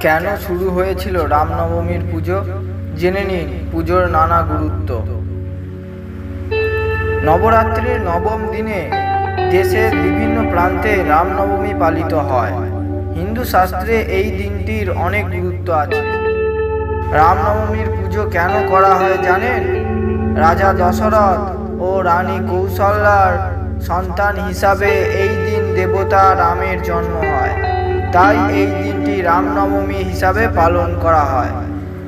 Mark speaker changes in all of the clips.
Speaker 1: কেন শুরু হয়েছিল রামনবমীর পুজো? জেনে নিন পুজোর নানা গুরুত্ব। নবরাত্রির নবম দিনে দেশের বিভিন্ন প্রান্তে রামনবমী পালিত হয়। হিন্দু শাস্ত্রে এই দিনটির অনেক গুরুত্ব আছে। রামনবমীর পুজো কেন করা হয় জানেন? রাজা দশরথ ও রানী কৌশল্যার সন্তান হিসাবে এই দিন দেবতা রামের জন্ম হয়। তাই এই দিনটি রামনবমী হিসাবে পালন করা হয়।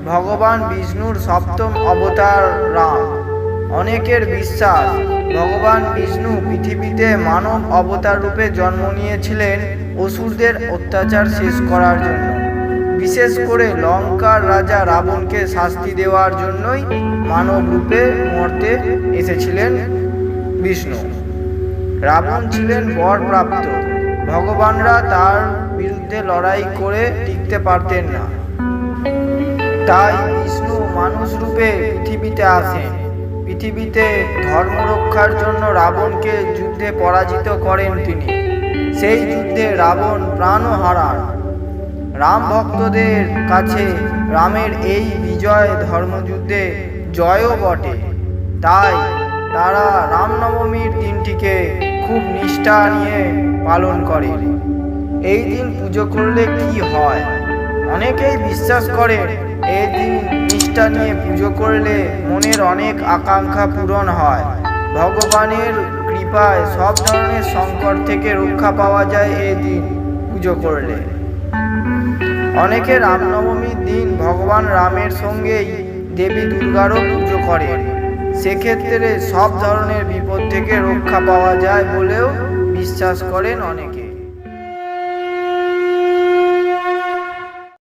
Speaker 1: ভগবান বিষ্ণুর সপ্তম অবতার রাম। অনেকের বিশ্বাস, ভগবান বিষ্ণু পৃথিবীতে মানব অবতার রূপে জন্ম নিয়েছিলেন অসুরদের অত্যাচার শেষ করার জন্য। বিশেষ করে লঙ্কার রাজা রাবণকে শাস্তি দেওয়ার জন্যই মানব রূপে মর্তে এসেছিলেন বিষ্ণু। রাবণ ছিলেন বরপ্রাপ্ত। ভগবানরা তার বিরুদ্ধে লড়াই করে টিকতে পারতেন না। তাই বিষ্ণু মানুষ রূপে পৃথিবীতে আসেন। পৃথিবীতে ধর্ম রক্ষার জন্য রাবণকে যুদ্ধে পরাজিত করেন তিনি। সেই যুদ্ধে রাবণ প্রাণও হারান। রাম ভক্তদের কাছে রামের এই বিজয় ধর্মযুদ্ধে জয়ও বটে। তাই তারা রামনবমীর দিনটিকে খুব নিষ্ঠা নিয়ে পালন করে এই দিন পুজো করলে কি হয়? অনেকেই বিশ্বাস করে, এই দিন নিষ্ঠা নিয়ে পুজো করলে মনের অনেক আকাঙ্ক্ষা পূরণ হয়। ভগবানের কৃপায় সব ধরনের সংকট থেকে রক্ষা পাওয়া যায় এই দিন পুজো করলে। অনেকে রামনবমীর দিন ভগবান রামের সঙ্গেই দেবী দুর্গারও পুজো করেন। সেক্ষেত্রে সব ধরনের বিপদ থেকে রক্ষা পাওয়া যায় বলেও বিশ্বাস করেন অনেক।